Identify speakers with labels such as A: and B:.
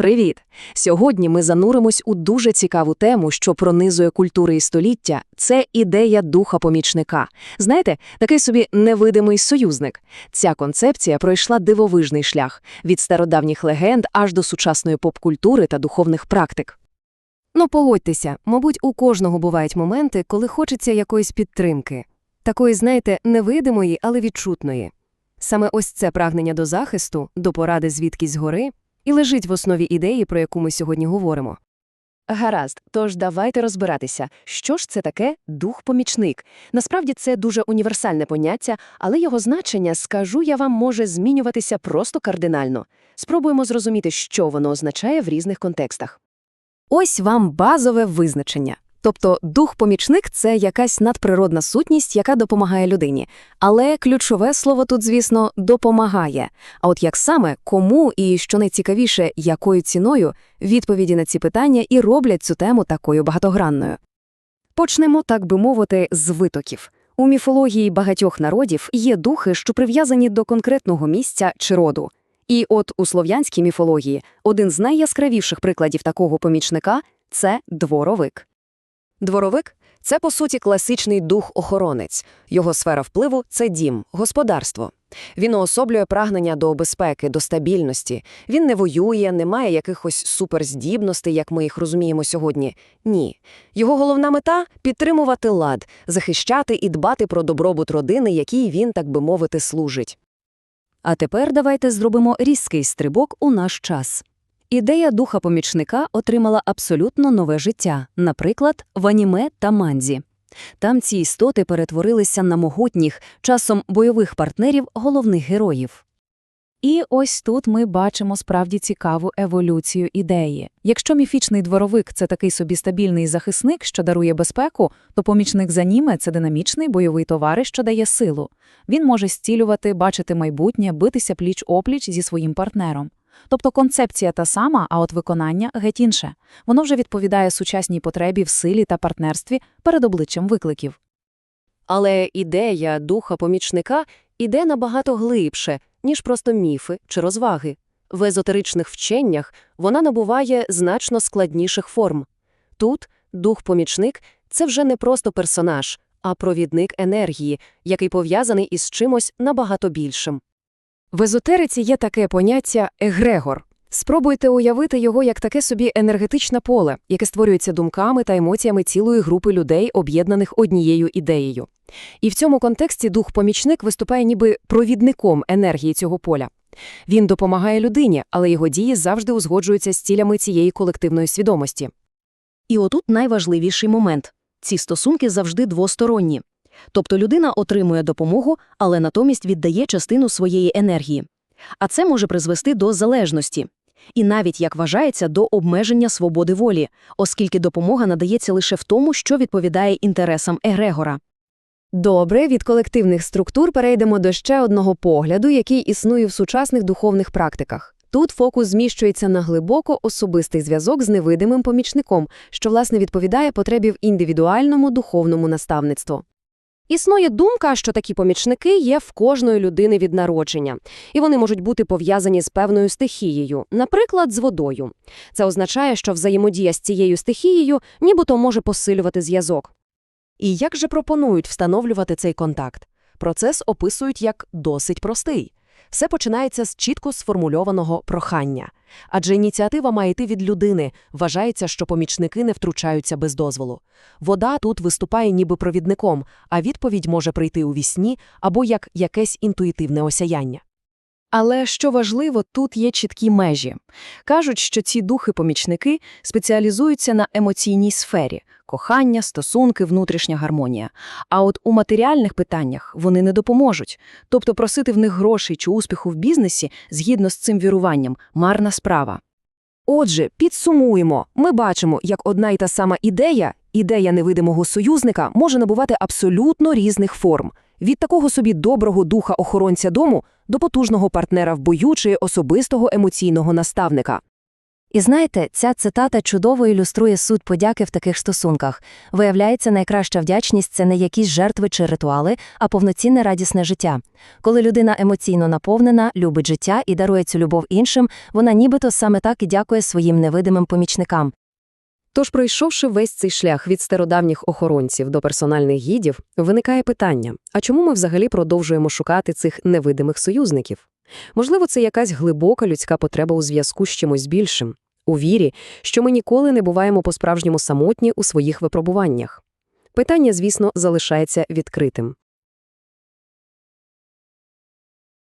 A: Привіт! Сьогодні ми зануримось у дуже цікаву тему, що пронизує культури і століття. Це ідея духа помічника. Знаєте, такий собі невидимий союзник. Ця концепція пройшла дивовижний шлях від стародавніх легенд аж до сучасної поп-культури та духовних практик. Ну, погодьтеся, мабуть, у кожного бувають моменти, коли хочеться якоїсь підтримки. Такої, знаєте, невидимої, але відчутної. Саме ось це прагнення до захисту, до поради звідкись згори, і лежить в основі ідеї, про яку ми сьогодні говоримо. Гаразд, тож давайте розбиратися, що ж це таке дух-помічник. Насправді це дуже універсальне поняття, але його значення, скажу я вам, може змінюватися просто кардинально. Спробуємо зрозуміти, що воно означає в різних контекстах. Ось вам базове визначення. Тобто дух-помічник – це якась надприродна сутність, яка допомагає людині. Але ключове слово тут, звісно, «допомагає». А от як саме, кому і, що найцікавіше, якою ціною, відповіді на ці питання і роблять цю тему такою багатогранною. Почнемо, так би мовити, з витоків. У міфології багатьох народів є духи, що прив'язані до конкретного місця чи роду. І от у слов'янській міфології один з найяскравіших прикладів такого помічника – це дворовик. Дворовик – це, по суті, класичний дух-охоронець. Його сфера впливу – це дім, господарство. Він уособлює прагнення до безпеки, до стабільності. Він не воює, не має якихось суперздібностей, як ми їх розуміємо сьогодні. Ні. Його головна мета – підтримувати лад, захищати і дбати про добробут родини, якій він, так би мовити, служить. А тепер давайте зробимо різкий стрибок у наш час. Ідея духа-помічника отримала абсолютно нове життя, наприклад, в аніме та манзі. Там ці істоти перетворилися на могутніх, часом бойових партнерів головних героїв.
B: І ось тут ми бачимо справді цікаву еволюцію ідеї. Якщо міфічний дворовик це такий собі стабільний захисник, що дарує безпеку, то помічник за німе це динамічний бойовий товариш, що дає силу. Він може зцілювати, бачити майбутнє, битися пліч-опліч зі своїм партнером. Тобто концепція та сама, а от виконання геть інше. Воно вже відповідає сучасній потребі в силі та партнерстві перед обличчям викликів.
A: Але ідея духа-помічника іде набагато глибше, ніж просто міфи чи розваги. В езотеричних вченнях вона набуває значно складніших форм. Тут дух-помічник – це вже не просто персонаж, а провідник енергії, який пов'язаний із чимось набагато більшим. В езотериці є таке поняття егрегор. Спробуйте уявити його як таке собі енергетичне поле, яке створюється думками та емоціями цілої групи людей, об'єднаних однією ідеєю. І в цьому контексті дух-помічник виступає ніби провідником енергії цього поля. Він допомагає людині, але його дії завжди узгоджуються з цілями цієї колективної свідомості. І отут найважливіший момент – ці стосунки завжди двосторонні. Тобто людина отримує допомогу, але натомість віддає частину своєї енергії. А це може призвести до залежності. І навіть, як вважається, до обмеження свободи волі, оскільки допомога надається лише в тому, що відповідає інтересам егрегора. Добре, від колективних структур перейдемо до ще одного погляду, який існує в сучасних духовних практиках. Тут фокус зміщується на глибоко особистий зв'язок з невидимим помічником, що, власне, відповідає потребі в індивідуальному духовному наставництву. Існує думка, що такі помічники є в кожної людини від народження, і вони можуть бути пов'язані з певною стихією, наприклад, з водою. Це означає, що взаємодія з цією стихією нібито може посилювати зв'язок. І як же пропонують встановлювати цей контакт? Процес описують як досить простий. Все починається з чітко сформульованого прохання. Адже ініціатива має йти від людини, вважається, що помічники не втручаються без дозволу. Вода тут виступає ніби провідником, а відповідь може прийти у вісні або як якесь інтуїтивне осяяння. Але що важливо, тут є чіткі межі. Кажуть, що ці духи-помічники спеціалізуються на емоційній сфері кохання, стосунки, внутрішня гармонія. А от у матеріальних питаннях вони не допоможуть. Тобто просити в них грошей чи успіху в бізнесі згідно з цим віруванням марна справа. Отже, підсумуємо, ми бачимо, як одна й та сама ідея, ідея невидимого союзника, може набувати абсолютно різних форм. Від такого собі доброго духа охоронця дому до потужного партнера в бою чи особистого емоційного наставника.
C: І знаєте, ця цитата чудово ілюструє суть подяки в таких стосунках. Виявляється, найкраща вдячність це не якісь жертви чи ритуали, а повноцінне радісне життя. Коли людина емоційно наповнена, любить життя і дарує цю любов іншим, вона нібито саме так і дякує своїм невидимим помічникам.
A: Тож, пройшовши весь цей шлях від стародавніх охоронців до персональних гідів, виникає питання, а чому ми взагалі продовжуємо шукати цих невидимих союзників? Можливо, це якась глибока людська потреба у зв'язку з чимось більшим, у вірі, що ми ніколи не буваємо по-справжньому самотні у своїх випробуваннях. Питання, звісно, залишається відкритим.